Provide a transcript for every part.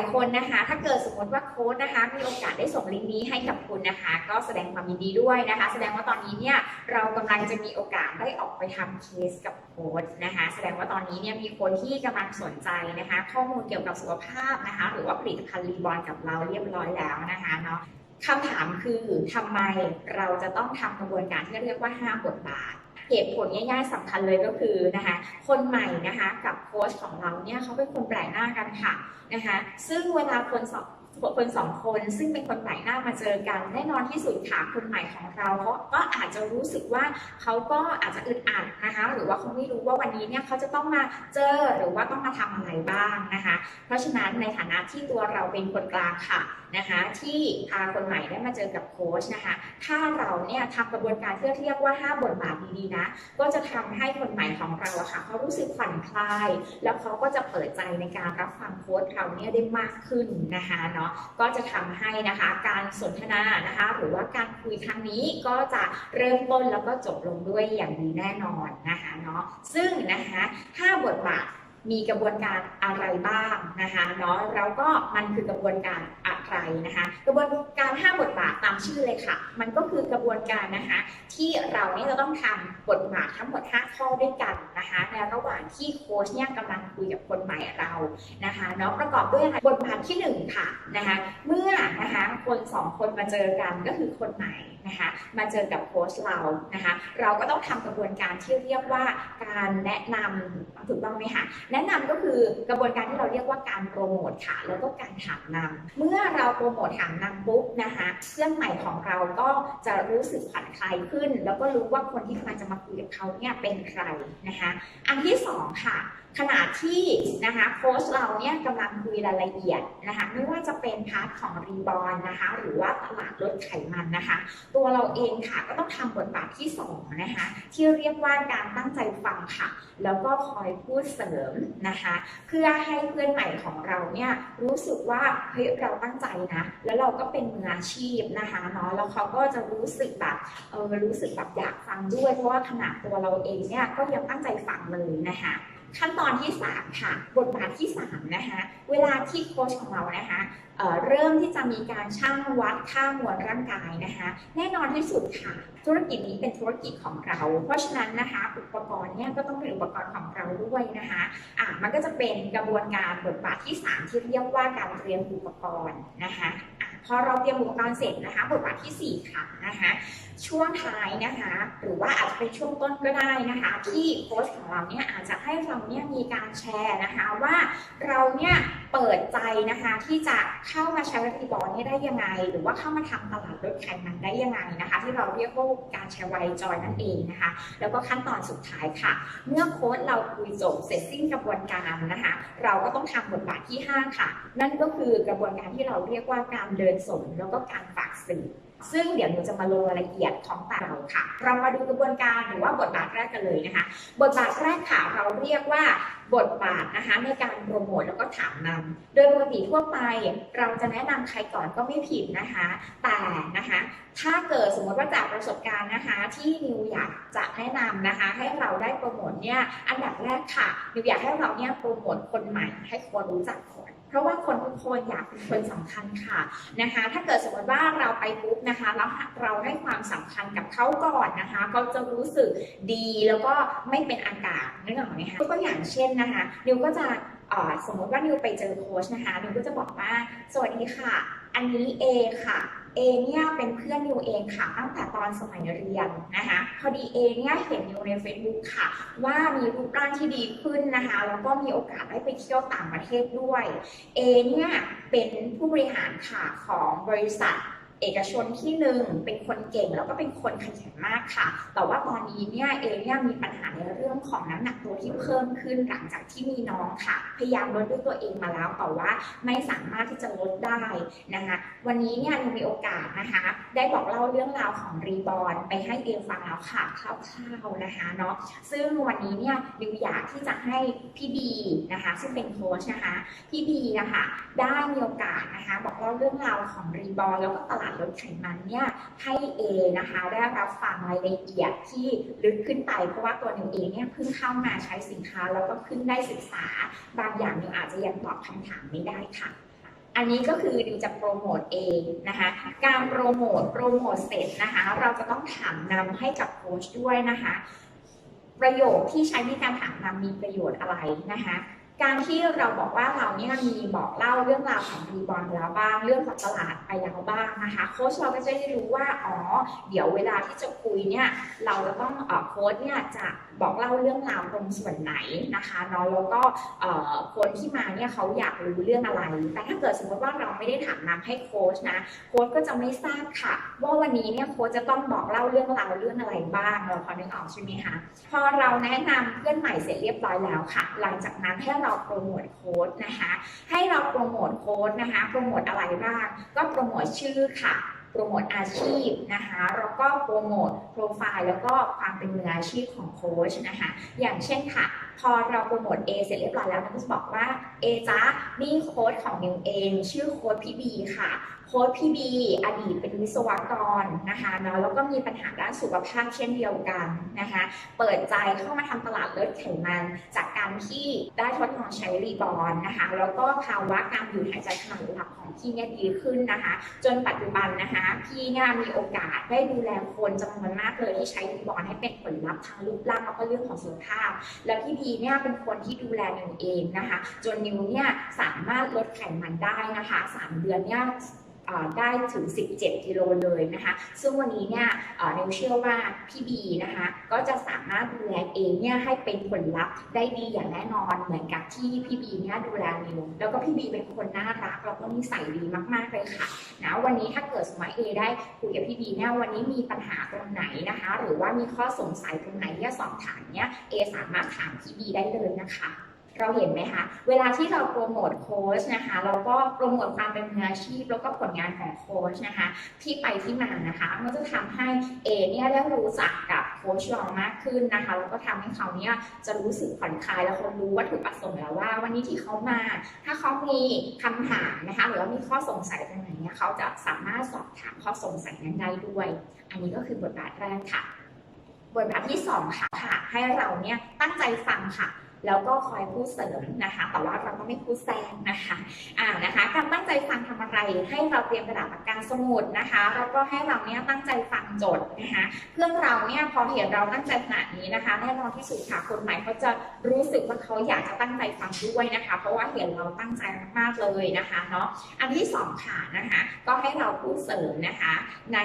ายๆคนนะคะ ถ้าเกิดสมมติว่าโค้ดนะคะ มีโอกาสได้ส่งลิงก์นี้ให้กับคุณนะคะ ก็แสดงความยินดีด้วยนะคะ แสดงว่าตอนนี้เนี่ยเรากำลังจะมีโอกาสได้ออกไปทำเคสกับโค้ดนะคะ แสดงว่าตอนนี้เนี่ยมีคนที่กำลังสนใจนะคะ ข้อมูลเกี่ยวกับสุขภาพนะคะ หรือว่าผลิตภัณฑ์รีบอลกับเราเรียบร้อยแล้วนะคะเนาะคำถามคือทำไมเราจะต้องทำกระบวนการที่เรียกว่าห้าบทบาท เหตุผลง่ายๆสำคัญเลยก็คือนะคะคนใหม่นะคะกับโค้ชของเราเนี่ยเขาเป็นคนแปลกหน้ากันค่ะนะคะซึ่งเวลาคนสอ คนสองคนซึ่งเป็นคนแปลกหน้ามาเจอกัน แน่นอนที่สุดค่ะคนใหม่ของเราเขาก็อาจจะรู้สึกว่าเขาก็อาจจะอึดอัดนะคะหรือว่าเขาไม่รู้ว่าวันนี้เนี่ยเขาจะต้องมาเจอหรือว่าต้องมาทำอะไรบ้างนะคะ เพราะฉะนั้นในฐานะที่ตัวเราเป็นคนกลางค่ะนะคะ ที่พาคนใหม่ได้มาเจอกับโค้ชนะคะ ถ้าเราเนี่ยทำกระบวนการที่เรียกว่า 5 บทบาทดีๆนะ ก็จะทำให้คนใหม่ของเราอะค่ะเขารู้สึกผ่อนคลาย แล้วเขาก็จะเปิดใจในการรับฟังโค้ชเราเนี่ยได้มากขึ้นนะคะเนาะก็จะทำให้นะคะการสนทนานะคะ หรือว่าการคุยครั้งนี้ก็จะเริ่มต้นแล้วก็จบลงด้วยอย่างดีแน่นอนนะคะเนาะซึ่งนะคะ5บทบาท มีกระบวนการอะไรบ้างนะคะเนาะแล้วก็มันคือกระบวนการอะไรนะคะ กระบวนการ5บทบาทตามชื่อเลยค่ะ มันก็คือกระบวนการนะคะ ที่เราเนี่ยจะต้องทำบทบาททั้งหมด 5 ข้อด้วยกันนะคะในระหว่างที่โค้ชเนี่ยกำลังคุยกับคนใหม่เรานะคะเนาะประกอบด้วยอะไรบทบาทที่1ค่ะนะคะเมื่อนะคะคน 2 คนมาเจอกันก็คือคนใหม่ นะคะมาเจอกับโค้ชเรานะคะเราก็ต้องทำกระบวนการที่เรียกว่าการแนะนำถูกต้องไหมคะแนะนำก็คือกระบวนการที่เราเรียกว่าการโปรโมทค่ะ แล้วก็การถามนำเมื่อเราโปรโมทถามนำปุ๊บนะคะเพื่อนใหม่ของเราก็จะรู้สึกผ่อนคลายขึ้น แล้วก็รู้ว่าคนที่กำลังจะมาคุยกับเขาเนี่ยเป็นใครนะคะอันที่สองค่ะ ขณะที่นะคะโค้ชเราเนี่ยกำลังคุยรายละเอียดนะคะไม่ว่าจะเป็นพาร์ทของรีบอลนะคะหรือว่าตลาดลดไขมันนะคะ ตัวเราเองค่ะก็ต้องทำบทบาทที่สองนะคะที่เรียกว่าการตั้งใจฟังค่ะ แล้วก็คอยพูดเสริมนะคะ เพื่อให้เพื่อนใหม่ของเราเนี่ยรู้สึกว่าเฮ้ยเราตั้งใจนะแล้วเราก็เป็นมืออาชีพนะคะเนาะแล้วเขาก็จะรู้สึกแบบเออรู้สึกแบบอยากฟังด้วย เพราะว่าขนาดตัวเราเองเนี่ยก็ยังตั้งใจฟังเลยนะคะ ขั้นตอนที่ 3 ค่ะ บทบาทที่ 3 นะคะ เวลาที่โค้ชของเรานะคะเเริ่มที่จะมีการชั่งวัดค่ามวลร่างกายนะคะ แน่นอนที่สุดค่ะ ธุรกิจนี้เป็นธุรกิจของเรา เพราะฉะนั้นนะคะอุปกรณ์เนี่ยก็ต้องเป็นอุปกรณ์ของเราด้วยนะคะอะมันก็จะเป็นกระบวนการบทบาทที่ 3 ที่เรียกว่าการเตรียมอุปกรณ์นะคะะ พอเราเตรียมอุปกรณ์เสร็จนะคะบทบาททีสี่ 4 ค่ะนะคะช่วงท้ายนะคะ หรือว่าอาจจะเป็นช่วงต้นก็ได้นะคะ ที่โค้ชของเราเนี่ยอาจจะให้เราเนี่ยมีการแชร์นะคะว่าเราเนี่ย เปิดใจนะคะที่จะเข้ามาใช้รีบอลนี้ได้ยังไง หรือว่าเข้ามาทำตลาดลดไขมันได้ยังไงนะคะ ที่เราเรียกว่าการใช้ไวจอยนั่นเองนะคะ แล้วก็ขั้นตอนสุดท้ายค่ะ เมื่อโค้ชเราคุยจบเสร็จสิ้นกระบวนการนะคะ เราก็ต้องทำบทบาทที่ 5 ค่ะ นั่นก็คือกระบวนการที่เราเรียกว่าการเดินสมแล้วก็การฝากสื่อซึ่งเดี๋ยวหนูจะมาลงรายละเอียดของแต่เราค่ะ เรามาดูกระบวนการหรือว่าบทบาทแรกกันเลยนะคะ บทบาทแรกค่ะเราเรียกว่าบทบาทนะคะในการโปรโมทแล้วก็ถามนำโดยปกติทั่วไป เราจะแนะนำใครก่อนก็ไม่ผิดนะคะ แต่นะคะ ถ้าเกิดสมมติว่าจากประสบการณ์นะคะ ที่นิวอยากจะแนะนำนะคะ ให้เราได้โปรโมทเนี่ยอันดับแรกค่ะนิวอยากให้เราเนี่ยโปรโมทคนใหม่ให้คนรู้จักก่อน เพราะว่าคนทุกคนอยากเป็นคนสำคัญค่ะนะคะ ถ้าเกิดสมมติว่าเราไปปุ๊บนะคะแล้วเราให้ความสำคัญกับเขาก่อนนะคะเขาจะรู้สึกดีแล้วก็ไม่เป็นอากาศนึกออกไหมคะก็อย่างเช่นนะคะนิวก็จะสมมติว่านิวไปเจอโค้ชนะคะนิวก็จะบอกว่าสวัสดีค่ะ อันนี้เอค่ะ เอเนี่ยเป็นเพื่อนนิวเองค่ะ ตั้งแต่ตอนสมัยเรียนนะคะ พอดีเอเนี่ยเห็นนิวใน Facebook ค่ะ ว่ามีรูปร่างที่ดีขึ้นนะคะ แล้วก็มีโอกาสได้ไปเที่ยวต่างประเทศด้วย เอเนี่ยเป็นผู้บริหารค่ะของบริษัท เอกชนที่หนึ่งเป็นคนเก่งแล้วก็เป็นคนขยันมากค่ะ แต่ว่าตอนนี้เนี่ยเอเนี่ยมีปัญหาในเรื่องของน้ำหนักตัวที่เพิ่มขึ้นหลังจากที่มีน้องค่ะ พยายามลดด้วยตัวเองมาแล้วแต่ว่าไม่สามารถที่จะลดได้นะคะวันนี้เนี่ยเรามีโอกาสนะคะได้บอกเล่าเรื่องราวของรีบอลไปให้เอฟังแล้วค่ะคร่าวๆนะคะเนาะซึ่งวันนี้เนี่ยดิวอยากที่จะให้พี่บีนะคะซึ่งเป็นโค้ชนะคะพี่บีนะคะได้มีโอกาสนะคะบอกเล่าเรื่องราวของรีบอลแล้วก็ตลาดลดไขมันเนี่ยให้เอนะคะได้รับฟังรายละเอียดที่ลึกขึ้นไป เพราะว่าตัวนิวเองเนี่ยเพิ่งเข้ามาใช้สินค้าแล้วก็เพิ่งได้ศึกษา บางอย่างนิวอาจจะยังตอบคำถามไม่ได้ค่ะอันนี้ก็คือดิวจะโปรโมทเองนะคะ การโปรโมทโปรโมทเสร็จนะคะ เราจะต้องถามนำให้กับโค้ชด้วยนะคะ ประโยคที่ใช้ในการถามนำมีประโยชน์อะไรนะคะ การที่เราบอกว่าเราเนี่ยมีบอกเล่าเรื่องราวของรีบอลแล้วบ้างเรื่องของตลาดไปแล้วบ้างนะคะโค้ชเราก็จะได้รู้ว่าอ๋อเดี๋ยวเวลาที่จะคุยเนี่ยเราจะต้องโค้ชเนี่ยจะบอกเล่าเรื่องราวตรงส่วนไหนนะคะเนาะแล้วก็เอ่อคนที่มาเนี่ยเขาอยากรู้เรื่องอะไร แต่ถ้าเกิดสมมติว่าเราไม่ได้ถามนำให้โค้ชนะโค้ชก็จะไม่ทราบค่ะ ว่าวันนี้เนี่ยโค้ชจะต้องบอกเล่าเรื่องราวเรื่องอะไรบ้างเราพอนึกออกใช่ไหมคะพอเราแนะนำเพื่อนใหม่เสร็จเรียบร้อยแล้วค่ะ หลังจากนั้นให้เราโปรโมทโค้ดนะคะ ให้เราโปรโมทโค้ดนะคะ โปรโมทอะไรบ้าง ก็โปรโมทชื่อค่ะ โปรโมทอาชีพนะคะ แล้วก็โปรโมทโปรไฟล์ แล้วก็ความเป็นมืออาชีพของโค้ชนะคะ อย่างเช่นค่ะ พอเราโปรโมท A เสร็จเรียบร้อยแล้วมันก็จะบอกว่า A จ้านี่โค้ดของนิวเอง ชื่อโค้ดพี่บีค่ะโค้ดพี่บีอดีตเป็นวิศวกรนะคะเนาะแล้วก็มีปัญหาด้านสุขภาพเช่นเดียวกันนะคะเปิดใจเข้ามาทำตลาดลดไขมัน จากการที่ได้ทดลองใช้รีบอลนะคะแล้วก็ภาวะการหยุดหายใจขณะหลับของพี่เนี่ยดีขึ้นนะคะ จนปัจจุบันนะคะพี่เนี่ยมีโอกาสได้ดูแลคนจำนวนมากเลยที่ใช้รีบอลให้เป็นผลลัพธ์ทางรูปร่างแล้วก็เรื่องของสุขภาพ แล้วพี่บีเนี่ยเป็นคนที่ดูแลนิวเองนะคะ จนนิวเนี่ยสามารถลดไขมันได้นะคะ 3 เดือนเนี่ย ได้ถึง 17 กิโลเลยนะคะ ซึ่งวันนี้เนี่ยเนิวเชื่อว่าพี่บีนะคะ ก็จะสามารถดูแลเองเนี่ยให้เป็นผลลัพธ์ได้ดีอย่างแน่นอน เหมือนกับที่พี่บีเนี่ยดูแลนิว แล้วก็พี่บีเป็นคนน่ารักแล้วก็นิสัยดีมากๆเลยค่ะนะวันนี้ถ้าเกิดสมมติเอได้คุยกับพี่บีเนี่ยวันนี้มีปัญหาตรงไหนนะคะ หรือว่ามีข้อสงสัยตรงไหนที่สอบถามเนี่ยเอสามารถถามพี่บีได้เลยนะคะ เราเห็นไหมคะ เวลาที่เราโปรโมทโค้ชนะคะ เราก็โปรโมทความเป็นมืออาชีพ แล้วก็ผลงานของโค้ชนะคะ ที่ไปที่มานะคะ มันจะทำให้เอเนี่ยได้รู้จักกับโค้ชเรามากขึ้นนะคะ แล้วก็ทำให้เขาเนี่ยจะรู้สึกผ่อนคลายแล้วเขารู้วัตถุประสงค์แล้วว่า วันนี้ที่เขามา ถ้าเขามีคำถามนะคะ หรือว่ามีข้อสงสัยตรงไหนเนี่ยเขาจะสามารถสอบถามข้อสงสัยนั้นได้ด้วย อันนี้ก็คือบทบาทแรกค่ะ บทบาทที่สองค่ะค่ะ ให้เราเนี่ยตั้งใจฟังค่ะ แล้วก็คอยพูดเสริมนะคะ แต่ว่าเราก็ไม่พูดแซงนะคะอ่านะคะการตั้งใจฟังทำ ให้เราเตรียมกระดาษปากกาสมุดนะคะแล้วก็ให้เราเนี่ยตั้งใจฟังจดนะคะเพื่อนเราเนี่ยพอเห็นเราตั้งใจขนาดนี้นะคะแน่นอนที่สุดค่ะคนใหม่เขาจะรู้สึกว่าเขาอยากจะตั้งใจฟังด้วยนะคะ เพราะว่าเห็นเราตั้งใจมากๆเลยนะคะเนาะอันที่สองค่ะนะคะก็ให้เราพูดเสริมนะคะ ใน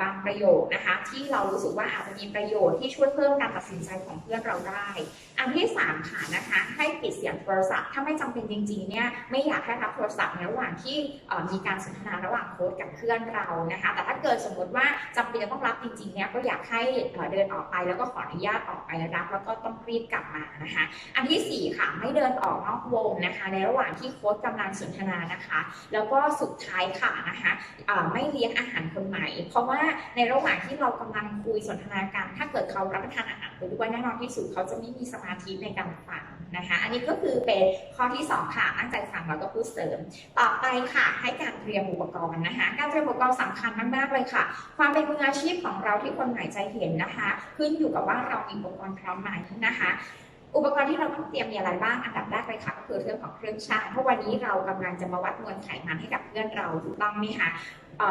บางประโยคนะคะ ที่เรารู้สึกว่าอาจจะมีประโยชน์ที่ช่วยเพิ่มการตัดสินใจของเพื่อนเราได้ อันที่สามค่ะนะคะให้ปิดเสียงโทรศัพท์ถ้าไม่จำเป็นจริงๆเนี่ยไม่อยากให้รับโทรศัพท์ในระหว่างที่มีการสนทนาระหว่างโค้ชกับเพื่อนเรานะคะ แต่ถ้าเกิดสมมติว่าจำเป็นจะต้องรับจริงๆเนี่ยก็อยากให้เดินออกไปแล้วก็ขออนุญาตออกไปรับ แล้วก็ต้องรีบกลับมานะคะ อันที่สี่ค่ะไม่เดินออกนอกวงนะคะ ในระหว่างที่โค้ชกำลังสนทนานะคะ แล้วก็สุดท้ายค่ะนะคะไม่เลี้ยงอาหารคนใหม่ เพราะว่าในระหว่างที่เรากำลังคุยสนทนากันถ้าเกิดเขารับประทานอาหารไปด้วยแน่นอนที่สุดเขาจะไม่มีสมาธิในการฟังนะคะ อันนี้ก็คือเป็นข้อที่สองค่ะตั้งใจฟังแล้วก็พูดเสริม ต่อไปค่ะให้การเตรียมอุปกรณ์นะคะ การเตรียมอุปกรณ์สำคัญมากๆเลยค่ะ ความเป็นมืออาชีพของเราที่คนใหม่ใจเห็นนะคะ ขึ้นอยู่กับว่าเรามีอุปกรณ์พร้อมไหมนะคะอุปกรณ์ที่เราต้องเตรียมมีอะไรบ้าง อันดับแรกเลยค่ะก็คือเรื่องของเครื่องชั่งเพราะวันนี้เรากำลังจะมาวัดมวลไขมันให้กับเพื่อนเราถูกต้องไหมคะเ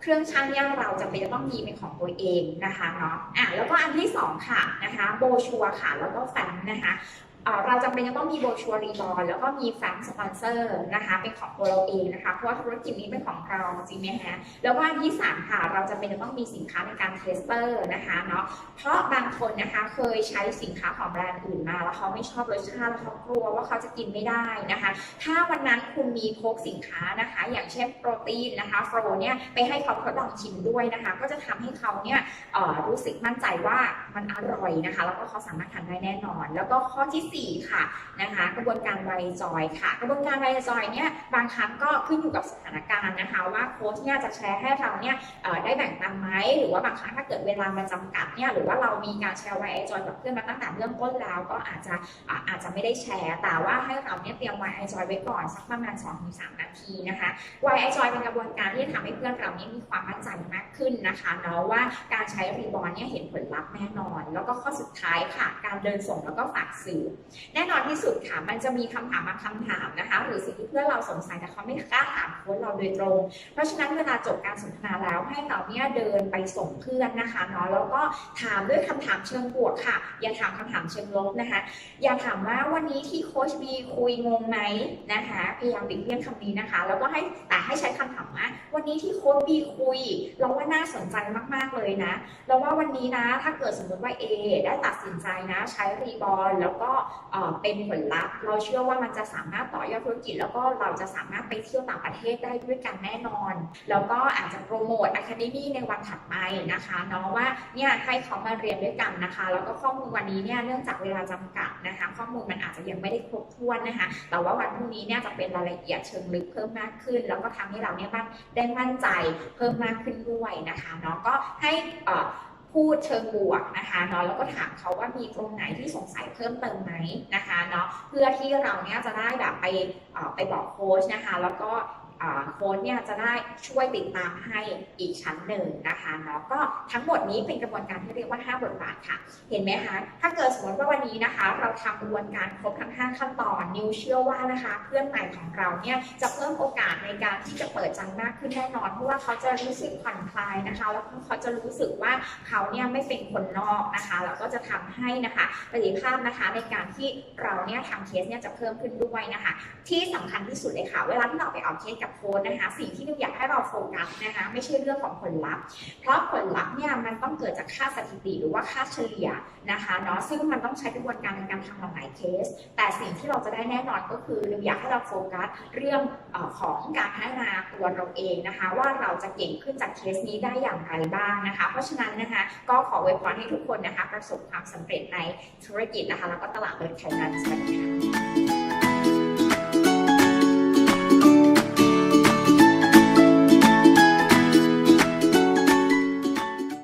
เครื่องชั่งเนี่ยเราจะเป็นจะต้องมีเป็นของตัวเองนะคะเนาะอะแล้วก็อันที่สองค่ะนะคะโบชัวค่ะ แล้วก็แฟ้มนะคะ เราจำเป็นจะต้องมีโบชัวรีบอลแล้วก็มีแฟ้มสปอนเซอร์นะคะเป็นของตัวเราเองนะคะเพราะว่าธุรกิจนี้เป็นของเราจริงไหมคะแล้วก็อันที่สามค่ะเราจะเป็นจะต้องมีสินค้าในการเทสเตอร์นะคะเนาะเพราะบางคนนะคะเคยใช้สินค้าของแบรนด์อื่นมาแล้วเขาไม่ชอบรสชาติแล้วเขากลัวว่าเขาจะกินไม่ได้นะคะ ถ้าวันนั้นคุณมีโค้กสินค้านะคะ อย่างเช่นโปรตีนนะคะโฟรเนี่ยไปให้เขาทดลองชิมด้วยนะคะ ก็จะทำให้เขาเนี่ยรู้สึกมั่นใจว่ามันอร่อยนะคะ แล้วก็เขาสามารถทานได้แน่นอน แล้วก็ข้อที่สี่4ค่ะนะคะ กระบวนการไวจอยค่ะ กระบวนการไวจอยเนี่ยบางครั้งก็ขึ้นอยู่กับสถานการณ์นะคะ ว่าโค้ชเนี่ยจะแชร์ให้เราเนี่ยได้แบ่งปันไหมหรือว่าบางครั้งถ้าเกิดเวลามันจำกัดเนี่ยหรือว่าเรามีการแชร์ไวจอยกับเพื่อนมาตั้งแต่เริ่มต้นแล้ว ก็อาจจะอาจจะไม่ได้แชร์ แต่ว่าให้เราเนี่ยเตรียมไวจอยไว้ก่อนสักประมาณ2-3นาทีนะคะไวจอยเป็นกระบวนการที่จะทำให้เพื่อนเราเนี่ยมีความมั่นใจมากขึ้นนะคะเนาะว่าการใช้รีบอลเนี่ยเห็นผลลัพธ์แน่นอน แล้วก็ข้อสุดท้ายค่ะ การเดินส่งแล้วก็ฝากสื่อแน่นอนที่สุดค่ะ มันจะมีคำถามบางคำถามนะคะ หรือสิ่งที่เพื่อนเราสงสัยแต่เขาไม่กล้าถามโค้ชเราโดยตรง เพราะฉะนั้นเวลาจบการสนทนาแล้วให้เราเนี่ยเดินไปส่งเพื่อนนะคะเนาะแล้วก็ถามด้วยคำถามเชิงบวกค่ะ อย่าถามคำถามเชิงลบนะคะ อย่าถามว่าวันนี้ที่โค้ชบีคุยงงไหมนะคะ พยายามหลีกเลี่ยงคำนี้นะคะ แล้วก็ให้แต่ให้ใช้คำถามว่าวันนี้ที่โค้ชบีคุย เราว่าน่าสนใจมากๆเลยนะแล้วว่าวันนี้นะ ถ้าเกิดสมมติว่า A ได้ตัดสินใจนะ ใช้รีบอลแล้วก็เป็นผลลัพธ์ เราเชื่อว่ามันจะสามารถต่อยอดธุรกิจ แล้วก็เราจะสามารถไปเที่ยวต่างประเทศได้ด้วยกันแน่นอน แล้วก็อาจจะโปรโมท Academy ในวันถัดไปนะคะเนาะว่าเนี่ยให้เขามาเรียนด้วยกันนะคะ แล้วก็ข้อมูลวันนี้เนี่ยเนื่องจากเวลาจำกัดนะคะ ข้อมูลมันอาจจะยังไม่ได้ครบถ้วนนะคะ แต่ว่าวันพรุ่งนี้เนี่ยจะเป็นรายละเอียดเชิงลึกเพิ่มมากขึ้น แล้วก็ทำให้เราเนี่ยบ้างได้มั่นใจเพิ่มมากขึ้นด้วยนะคะเนาะก็ให้อ่อ พูดเชิงบวกนะคะเนาะแล้วก็ถามเขาว่ามีตรงไหนที่สงสัยเพิ่มเติมไหมนะคะเนาะเพื่อที่เราเนี่ยจะได้แบบไปไปบอกโค้ชนะคะ แล้วก็ โค้ชเนี่ยจะได้ช่วยติดตามให้อีกชั้นหนึ่งนะคะเนาะก็ทั้งหมดนี้เป็นกระบวนการที่เรียกว่า 5 บทบาทค่ะ เห็นไหมคะถ้าเกิดสมมติว่าวันนี้นะคะ เราทำกระบวนการครบทั้ง 5 ขั้นตอนนิวเชื่อว่านะคะ เพื่อนใหม่ของเราเนี่ยจะเพิ่มโอกาสในการที่จะเปิดใจมากขึ้นแน่นอน เพราะว่าเขาจะรู้สึกผ่อนคลายนะคะ แล้วก็เขาจะรู้สึกว่าเขาเนี่ยไม่เป็นคนนอกนะคะแล้วก็จะทำให้นะคะประสิทธิภาพนะคะในการที่เราเนี่ยทำเคสเนี่ยจะเพิ่มขึ้นด้วยนะคะ ที่สำคัญที่สุดเลยค่ะ เวลาที่เราไปออกเคสกับโค้ดนะคะ สิ่งที่เราอยากให้เราโฟกัสนะคะ ไม่ใช่เรื่องของผลลัพธ์ เพราะผลลัพธ์เนี่ยมันต้องเกิดจากค่าสถิติหรือว่าค่าเฉลี่ยนะคะเนาะซึ่งมันต้องใช้กระบวนการในการทำหลายเคส แต่สิ่งที่เราจะได้แน่นอนก็คือเราอยากให้เราโฟกัสเรื่องอของการพัฒนาตัวเราเองนะคะ ว่าเราจะเก่งขึ้นจากเคสนี้ได้อย่างไรบ้างนะคะ เพราะฉะนั้นนะคะก็ขออวยพรให้ทุกคนนะคะ ประสบความสำเร็จในธุรกิจนะคะ แล้วก็ตลาดเงินไทยนั้นสวัสดีค่ะ